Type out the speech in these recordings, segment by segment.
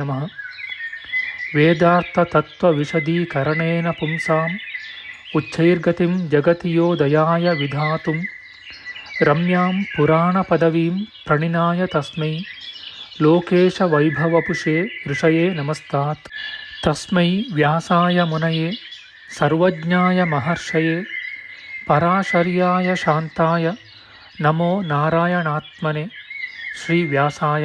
नमः वेदार्थतत्त्वविशदीकरणेन पुंसाम् उच्चैर्गतिं जगति यो दयाय विधातुं रम्यां पुराणपदवीं प्रणिनाय तस्मै लोकेशवैभवपुषे ऋषये नमस्तात् तस्मै व्यासाय मुनये सर्वज्ञाय महर्षये ಪರಾಶರ್ಯಾಯ ಶಾಂತಾಯ ನಮೋ ನಾರಾಯಣಾತ್ಮನೆ ಶ್ರೀ ವ್ಯಾಸಾಯ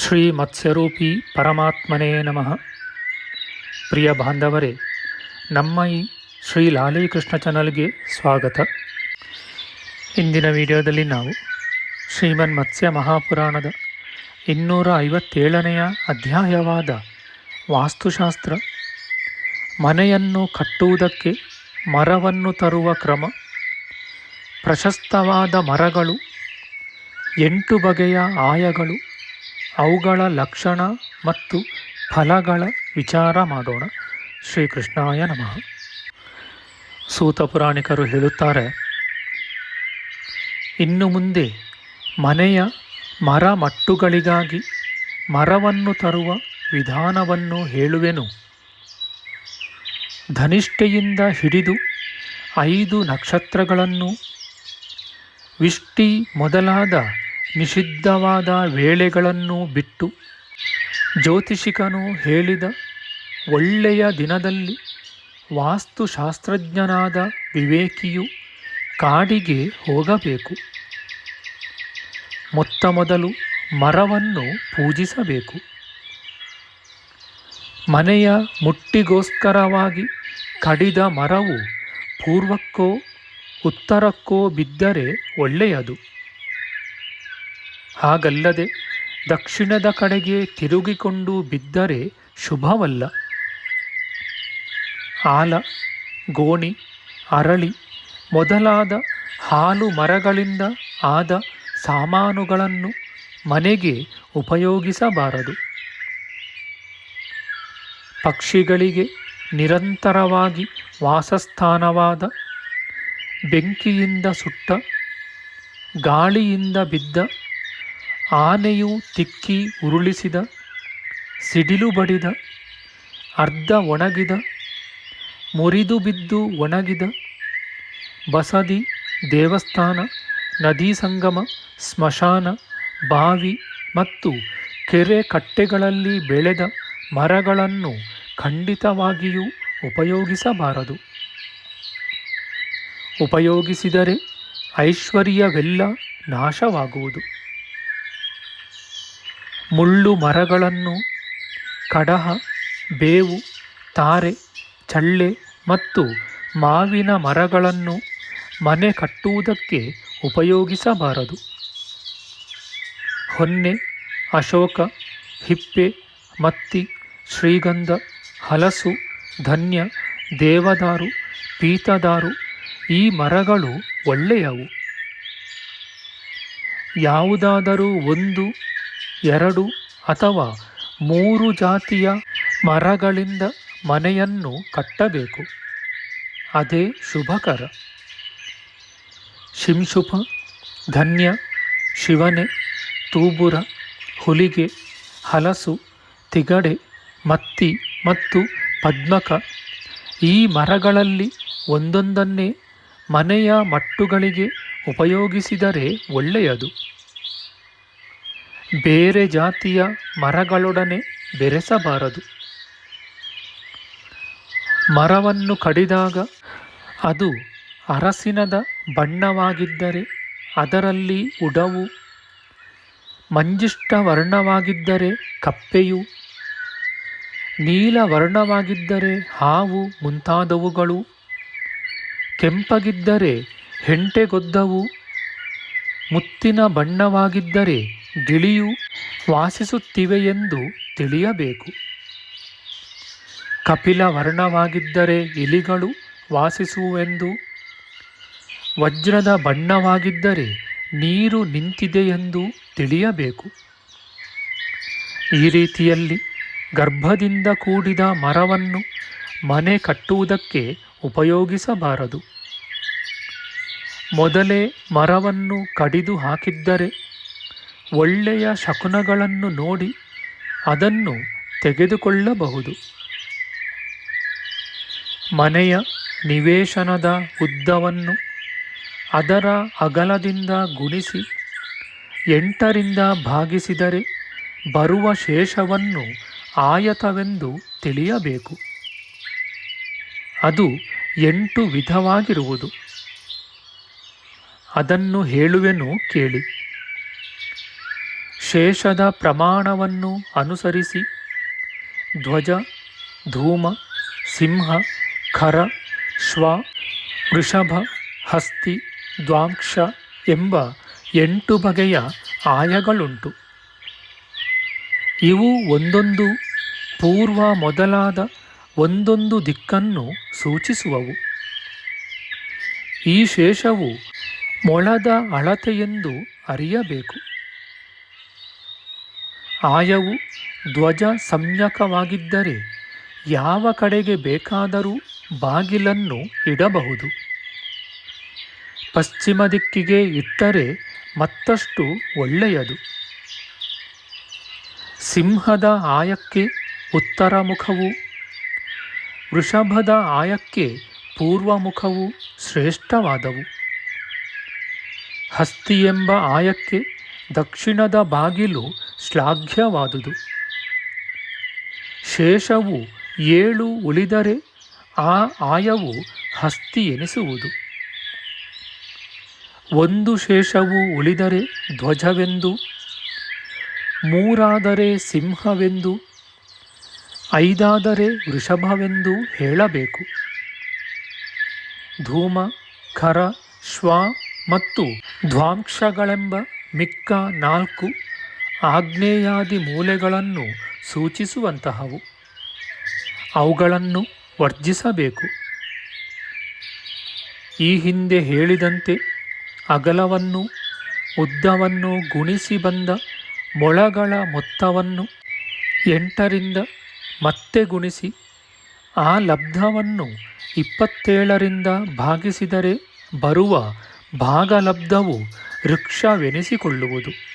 ಶ್ರೀ ಮತ್ಸ್ಯರೂಪಿ ಪರಮಾತ್ಮನೇ ನಮಃ. ಪ್ರಿಯ ಬಾಂಧವರೇ, ನಮ್ಮ ಈ ಶ್ರೀ ಲಾಲೀಕೃಷ್ಣ ಚಾನಲ್ಗೆ ಸ್ವಾಗತ. ಇಂದಿನ ವಿಡಿಯೋದಲ್ಲಿ ನಾವು ಶ್ರೀಮನ್ ಮತ್ಸ್ಯ ಮಹಾಪುರಾಣದ ಇನ್ನೂರ ಐವತ್ತೇಳನೆಯ ಅಧ್ಯಾಯವಾದ ವಾಸ್ತುಶಾಸ್ತ್ರ, ಮನೆಯನ್ನು ಕಟ್ಟುವುದಕ್ಕೆ ಮರವನ್ನು ತರುವ ಕ್ರಮ, ಪ್ರಶಸ್ತವಾದ ಮರಗಳು, ಎಂಟು ಬಗೆಯ ಆಯಗಳು ಅವುಗಳ ಲಕ್ಷಣ ಮತ್ತು ಫಲಗಳ ವಿಚಾರ ಮಾಡೋಣ. ಶ್ರೀಕೃಷ್ಣಾಯ ನಮಃ. ಸೂತ ಪುರಾಣಿಕರು ಹೇಳುತ್ತಾರೆ, ಇನ್ನು ಮುಂದೆ ಮನೆಯ ಮರ ಮಟ್ಟುಗಳಿಗಾಗಿ ಮರವನ್ನು ತರುವ ವಿಧಾನವನ್ನು ಹೇಳುವೆನು. ಧನಿಷ್ಠೆಯಿಂದ ಹಿಡಿದು ಐದು ನಕ್ಷತ್ರಗಳನ್ನು, ವಿಷ್ಟಿ ಮೊದಲಾದ ನಿಷಿದ್ಧವಾದ ವೇಳೆಗಳನ್ನು ಬಿಟ್ಟು ಜ್ಯೋತಿಷಿಕನು ಹೇಳಿದ ಒಳ್ಳೆಯ ದಿನದಲ್ಲಿ ವಾಸ್ತುಶಾಸ್ತ್ರಜ್ಞನಾದ ವಿವೇಕಿಯು ಕಾಡಿಗೆ ಹೋಗಬೇಕು. ಮೊತ್ತ ಮೊದಲು ಮರವನ್ನು ಪೂಜಿಸಬೇಕು. ಮನೆಯ ಮುಟ್ಟಿಗೋಸ್ಕರವಾಗಿ ಕಡಿದ ಮರವು ಪೂರ್ವಕ್ಕೋ, ಉತ್ತರಕ್ಕೋ ಬಿದ್ದರೆ ಒಳ್ಳೆಯದು. ಹಾಗಲ್ಲದೆ ದಕ್ಷಿಣದ ಕಡೆಗೆ ತಿರುಗಿಕೊಂಡು ಬಿದ್ದರೆ ಶುಭವಲ್ಲ. ಆಲ, ಗೋಣಿ, ಅರಳಿ ಮೊದಲಾದ ಹಾಲು ಮರಗಳಿಂದ ಆದ ಸಾಮಾನುಗಳನ್ನು ಮನೆಗೆ ಉಪಯೋಗಿಸಬಾರದು. ಪಕ್ಷಿಗಳಿಗೆ ನಿರಂತರವಾಗಿ ವಾಸಸ್ಥಾನವಾದ ಬೆಂಕಿಯಿಂದ ಸುಟ್ಟ, ಗಾಳಿಯಿಂದ ಬಿದ್ದ ಆನೆಯು ತಿಕ್ಕಿ ಉರುಳಿಸಿದ, ಸಿಡಿಲು ಬಡಿದ, ಅರ್ಧ ಒಣಗಿದ, ಮುರಿದು ಬಿದ್ದು ಒಣಗಿದ, ಬಸದಿ, ದೇವಸ್ಥಾನ, ನದಿ ಸಂಗಮ, ಸ್ಮಶಾನ, ಬಾವಿ ಮತ್ತು ಕೆರೆ ಕಟ್ಟೆಗಳಲ್ಲಿ ಬೆಳೆದ ಮರಗಳನ್ನು ಖಂಡಿತವಾಗಿಯೂ ಉಪಯೋಗಿಸಬಾರದು. ಉಪಯೋಗಿಸಿದರೆ ಐಶ್ವರ್ಯವೆಲ್ಲ ನಾಶವಾಗುವುದು. ಮುಳ್ಳು ಮರಗಳನ್ನು, ಕಡಹ, ಬೇವು, ತಾರೆ, ಚಳ್ಳೆ ಮತ್ತು ಮಾವಿನ ಮರಗಳನ್ನು ಮನೆ ಕಟ್ಟುವುದಕ್ಕೆ ಉಪಯೋಗಿಸಬಾರದು. ಹೊನ್ನೆ, ಅಶೋಕ, ಹಿಪ್ಪೆ, ಮತ್ತಿ, ಶ್ರೀಗಂಧ, ಹಲಸು, ಧನ್ಯ, ದೇವದಾರು, ಪೀತದಾರು ಈ ಮರಗಳು ಒಳ್ಳೆಯವು. ಯಾವುದಾದರೂ ಒಂದು ಎರಡು ಅಥವಾ ಮೂರು ಜಾತಿಯ ಮರಗಳಿಂದ ಮನೆಯನ್ನು ಕಟ್ಟಬೇಕು. ಅದೇ ಶುಭಕರ. ಶಿಂಶುಭ ಧನ್ಯ, ಶಿವನೆ, ತೂಬುರ, ಹುಲಿಗೆ, ಹಲಸು, ತಿಗಡೆ, ಮತ್ತಿ ಮತ್ತು ಪದ್ಮಕ. ಈ ಮರಗಳಲ್ಲಿ ಒಂದೊಂದನ್ನೇ ಮನೆಯ ಮಟ್ಟುಗಳಿಗೆ ಉಪಯೋಗಿಸಿದರೆ ಒಳ್ಳೆಯದು. ಬೇರೆ ಜಾತಿಯ ಮರಗಳೊಡನೆ ಬೆರೆಸಬಾರದು. ಮರವನ್ನು ಕಡಿದಾಗ ಅದು ಅರಸಿನದ ಬಣ್ಣವಾಗಿದ್ದರೆ ಅದರಲ್ಲಿ ಉಡವು ಮಂಜಿಷ್ಟ ವರ್ಣವಾಗಿದ್ದರೆ ಕಪ್ಪೆಯು ನೀಲ ವರ್ಣವಾಗಿದ್ದರೆ ಹಾವು ಮುಂತಾದವುಗಳು, ಕೆಂಪಗಿದ್ದರೆ ಹೆಂಟೆಗೊದ್ದವು, ಮುತ್ತಿನ ಬಣ್ಣವಾಗಿದ್ದರೆ ಗಿಳಿಯು ವಾಸಿಸುತ್ತಿವೆಯೆಂದು ತಿಳಿಯಬೇಕು. ಕಪಿಲ ವರ್ಣವಾಗಿದ್ದರೆ ಇಲಿಗಳು ವಾಸಿಸುವೆಂದು, ವಜ್ರದ ಬಣ್ಣವಾಗಿದ್ದರೆ ನೀರು ನಿಂತಿದೆಯೆಂದು ತಿಳಿಯಬೇಕು. ಈ ರೀತಿಯಲ್ಲಿ ಗರ್ಭದಿಂದ ಕೂಡಿದ ಮರವನ್ನು ಮನೆ ಕಟ್ಟುವುದಕ್ಕೆ ಉಪಯೋಗಿಸಬಾರದು. ಮೊದಲೇ ಮರವನ್ನು ಕಡಿದು ಹಾಕಿದ್ದರೆ ಒಳ್ಳೆಯ ಶಕುನಗಳನ್ನು ನೋಡಿ ಅದನ್ನು ತೆಗೆದುಕೊಳ್ಳಬಹುದು. ಮನೆಯ ನಿವೇಶನದ ಉದ್ದವನ್ನು ಅದರ ಅಗಲದಿಂದ ಗುಣಿಸಿ ಎಂಟರಿಂದ ಭಾಗಿಸಿದರೆ ಬರುವ ಶೇಷವನ್ನು ಆಯತವೆಂದು ತಿಳಿಯಬೇಕು. ಅದು ಎಂಟು ವಿಧವಾಗಿರುವುದು. ಅದನ್ನು ಹೇಳುವೆನು ಕೇಳಿ. ಶೇಷದ ಪ್ರಮಾಣವನ್ನು ಅನುಸರಿಸಿ ಧ್ವಜ, ಧೂಮ, ಸಿಂಹ, ಖರ, ಶ್ವ, ವೃಷಭ, ಹಸ್ತಿ, ದ್ವಾಂಕ್ಷ ಎಂಬ ಎಂಟು ಬಗೆಯ ಆಯಗಳುಂಟು. ಇವು ಒಂದೊಂದು ಪೂರ್ವ ಮೊದಲಾದ ಒಂದೊಂದು ದಿಕ್ಕನ್ನು ಸೂಚಿಸುವವು. ಈ ಶೇಷವು ಮೊಳದ ಅಳತೆಯೆಂದು ಅರಿಯಬೇಕು. ಆಯವು ಧ್ವಜ ಸಂಯಕವಾಗಿದ್ದರೆ ಯಾವ ಕಡೆಗೆ ಬೇಕಾದರೂ ಬಾಗಿಲನ್ನು ಇಡಬಹುದು. ಪಶ್ಚಿಮ ದಿಕ್ಕಿಗೆ ಇಟ್ಟರೆ ಮತ್ತಷ್ಟು ಒಳ್ಳೆಯದು. ಸಿಂಹದ ಆಯಕ್ಕೆ ಉತ್ತರ ಮುಖವು, ವೃಷಭದ ಆಯಕ್ಕೆ ಪೂರ್ವ ಮುಖವು ಶ್ರೇಷ್ಠವಾದವು. ಹಸ್ತಿ ಎಂಬ ಆಯಕ್ಕೆ ದಕ್ಷಿಣದ ಬಾಗಿಲು ಶ್ಲಾಘ್ಯವಾದುದು. ಶೇಷವು ಏಳು ಉಳಿದರೆ ಆ ಆಯವು ಹಸ್ತಿ ಎನಿಸುವುದು. ಒಂದು ಶೇಷವು ಉಳಿದರೆ ಧ್ವಜವೆಂದು, ಮೂರಾದರೆ ಸಿಂಹವೆಂದು, ಐದಾದರೆ ವೃಷಭವೆಂದು ಹೇಳಬೇಕು. ಧೂಮ, ಖರ, ಶ್ವ ಮತ್ತು ಧ್ವಾಂಕ್ಷಗಳೆಂಬ ಮಿಕ್ಕ ನಾಲ್ಕು ಆಗ್ನೇಯಾದಿ ಮೂಲೆಗಳನ್ನು ಸೂಚಿಸುವಂತಹವು. ಅವುಗಳನ್ನು ವರ್ಜಿಸಬೇಕು. ಈ ಹಿಂದೆ ಹೇಳಿದಂತೆ ಅಗಲವನ್ನು, ಉದ್ದವನ್ನು ಗುಣಿಸಿ ಬಂದ ಮೊಳಗಳ ಮೊತ್ತವನ್ನು ಎಂಟರಿಂದ ಮತ್ತೆ ಗುಣಿಸಿ, ಆ ಲಬ್ಧವನ್ನು ಇಪ್ಪತ್ತೇಳರಿಂದ ಭಾಗಿಸಿದರೆ ಬರುವ ಭಾಗಲಬ್ಧವು ವೃಕ್ಷವೆನಿಸಿಕೊಳ್ಳುವುದು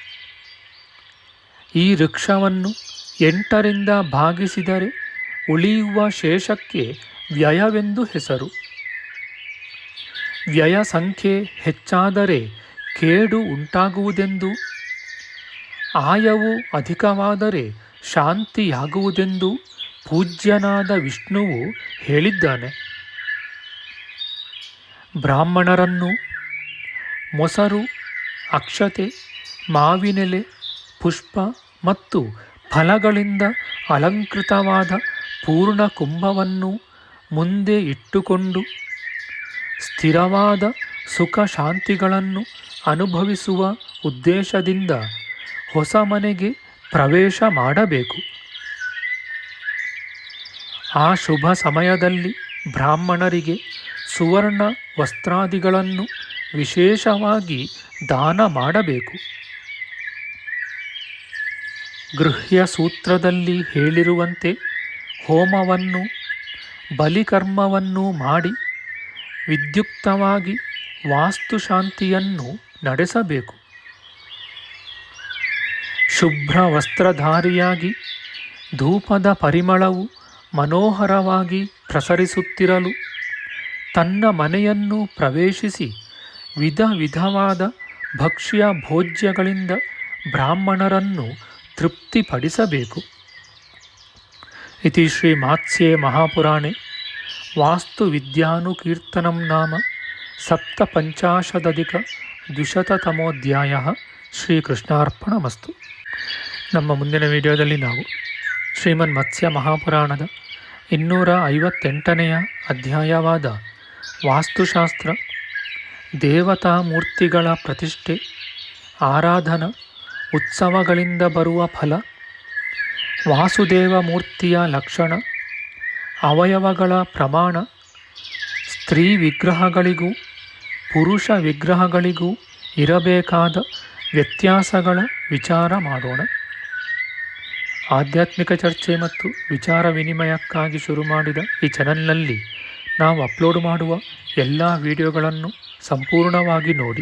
ಈ ವೃಕ್ಷವನ್ನು ಎಂಟರಿಂದ ಭಾಗಿಸಿದರೆ ಉಳಿಯುವ ಶೇಷಕ್ಕೆ ವ್ಯಯವೆಂದು ಹೆಸರು. ವ್ಯಯ ಸಂಖ್ಯೆ ಹೆಚ್ಚಾದರೆ ಕೇಡು ಉಂಟಾಗುವುದೆಂದು, ಆಯವು ಅಧಿಕವಾದರೆ ಶಾಂತಿಯಾಗುವುದೆಂದು ಪೂಜ್ಯನಾದ ವಿಷ್ಣುವು ಹೇಳಿದ್ದಾನೆ. ಬ್ರಾಹ್ಮಣರನ್ನು ಮೊಸರು, ಅಕ್ಷತೆ, ಮಾವಿನೆಲೆ, ಪುಷ್ಪ ಮತ್ತು ಫಲಗಳಿಂದ ಅಲಂಕೃತವಾದ ಪೂರ್ಣ ಕುಂಭವನ್ನು ಮುಂದೆ ಇಟ್ಟುಕೊಂಡು ಸ್ಥಿರವಾದ ಸುಖ ಶಾಂತಿಗಳನ್ನು ಅನುಭವಿಸುವ ಉದ್ದೇಶದಿಂದ ಹೊಸ ಮನೆಗೆ ಪ್ರವೇಶ ಮಾಡಬೇಕು. ಆ ಶುಭ ಸಮಯದಲ್ಲಿ ಬ್ರಾಹ್ಮಣರಿಗೆ ಸುವರ್ಣ ವಸ್ತ್ರಾದಿಗಳನ್ನು ವಿಶೇಷವಾಗಿ ದಾನ ಮಾಡಬೇಕು. ಗೃಹ್ಯ ಸೂತ್ರದಲ್ಲಿ ಹೇಳಿರುವಂತೆ ಹೋಮವನ್ನು, ಬಲಿಕರ್ಮವನ್ನು ಮಾಡಿ ವಿದ್ಯುಕ್ತವಾಗಿ ವಾಸ್ತುಶಾಂತಿಯನ್ನು ನಡೆಸಬೇಕು. ಶುಭ್ರ ವಸ್ತ್ರಧಾರಿಯಾಗಿ ಧೂಪದ ಪರಿಮಳವು ಮನೋಹರವಾಗಿ ಪ್ರಸರಿಸುತ್ತಿರಲು ತನ್ನ ಮನೆಯನ್ನು ಪ್ರವೇಶಿಸಿ ವಿಧ ವಿಧವಾದ ಭಕ್ಷ್ಯ ಭೋಜ್ಯಗಳಿಂದ ಬ್ರಾಹ್ಮಣರನ್ನು ತೃಪ್ತಿಪಡಿಸಬೇಕು. ಇತಿ ಶ್ರೀ ಮಾತ್ಸ್ಯೆ ಮಹಾಪುರಾಣೆ ವಾಸ್ತುವಿದ್ಯಾನುಕೀರ್ತನಂ ನಾಮ ಸಪ್ತಪಂಚಾಶದಧಿಕ ದ್ವಿಶತತಮೋಧ್ಯಾಯ ಶ್ರೀಕೃಷ್ಣಾರ್ಪಣಮಸ್ತು. ನಮ್ಮ ಮುಂದಿನ ವಿಡಿಯೋದಲ್ಲಿ ನಾವು ಶ್ರೀಮನ್ ಮತ್ಸ್ಯ ಮಹಾಪುರಾಣದ ಇನ್ನೂರ ಐವತ್ತೆಂಟನೆಯ ಅಧ್ಯಾಯವಾದ ವಾಸ್ತುಶಾಸ್ತ್ರ ದೇವತಾ ಮೂರ್ತಿಗಳ ಪ್ರತಿಷ್ಠೆ, ಆರಾಧನ ಉತ್ಸವಗಳಿಂದ ಬರುವ ಫಲ ವಾಸುದೇವ ಮೂರ್ತಿಯ ಲಕ್ಷಣ, ಅವಯವಗಳ ಪ್ರಮಾಣ, ಸ್ತ್ರೀ ವಿಗ್ರಹಗಳಿಗೂ, ಪುರುಷ ವಿಗ್ರಹಗಳಿಗೂ ಇರಬೇಕಾದ ವ್ಯತ್ಯಾಸಗಳ ವಿಚಾರ ಮಾಡೋಣ. ಆಧ್ಯಾತ್ಮಿಕ ಚರ್ಚೆ ಮತ್ತು ವಿಚಾರ ವಿನಿಮಯಕ್ಕಾಗಿ ಶುರು ಮಾಡಿದ ಈ ಚಾನಲ್ನಲ್ಲಿ ನಾವು ಅಪ್ಲೋಡ್ ಮಾಡುವ ಎಲ್ಲ ವಿಡಿಯೋಗಳನ್ನು ಸಂಪೂರ್ಣವಾಗಿ ನೋಡಿ.